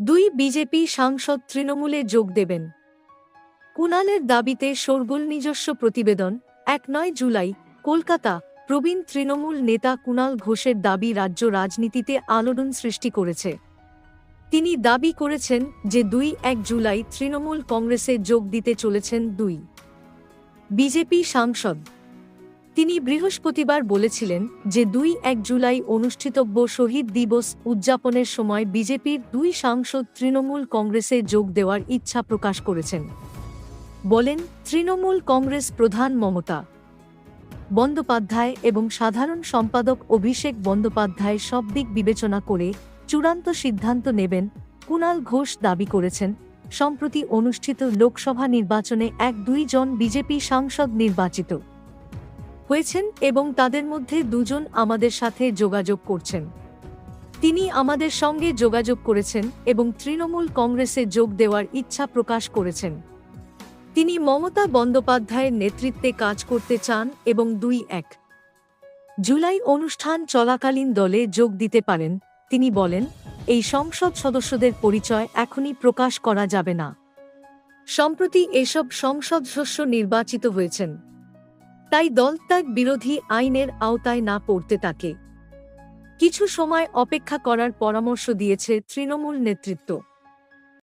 দুই বিজেপি সাংসদ তৃণমূলে যোগ দেবেন। কুণালের দাবিতে শোরগোল নিজস্ব প্রতিবেদন, এক নয় জুলাই, কলকাতা, প্রবীণ তৃণমূল নেতা কুণাল ঘোষের দাবি রাজ্য রাজনীতিতে আলোড়ন সৃষ্টি করেছে। তিনি দাবি করেছেন যে দুই এক জুলাই তৃণমূল কংগ্রেসে যোগ দিতে চলেছেন দুই। বিজেপি সাংসদ তিনি বৃহস্পতিবার বলেছিলেন যে দুই এক জুলাই অনুষ্ঠিতব্য শহীদ দিবস উদযাপনের সময় বিজেপির দুই সাংসদ তৃণমূল কংগ্রেসে যোগ দেওয়ার ইচ্ছা প্রকাশ করেছেন। বলেন, তৃণমূল কংগ্রেস প্রধান মমতা বন্দ্যোপাধ্যায় এবং সাধারণ সম্পাদক অভিষেক বন্দ্যোপাধ্যায় সব দিক বিবেচনা করে চূড়ান্ত সিদ্ধান্ত নেবেন কুণাল ঘোষ দাবি করেছেন। সম্প্রতি অনুষ্ঠিত লোকসভা নির্বাচনে এক দুইজন বিজেপি সাংসদ নির্বাচিত। হয়েছেন এবং তাদের মধ্যে দুজন আমাদের সাথে যোগাযোগ করছেন। তিনি আমাদের সঙ্গে যোগাযোগ করেছেন এবং তৃণমূল কংগ্রেসে যোগ দেওয়ার ইচ্ছা প্রকাশ করেছেন। তিনি মমতা বন্দ্যোপাধ্যায়ের নেতৃত্বে কাজ করতে চান এবং দুই এক। জুলাই অনুষ্ঠান চলাকালীন দলে যোগ দিতে পারেন, তিনি বলেন, এই সংসদ সদস্যদের পরিচয় এখনই প্রকাশ করা যাবে না। সম্প্রতি এসব সংসদ সদস্য নির্বাচিত হয়েছেন। তাই দলত্যাগ বিরোধী আইনের আওতায় না পড়তে তাকে। কিছু সময় অপেক্ষা করার পরামর্শ দিয়েছে তৃণমূল নেতৃত্ব।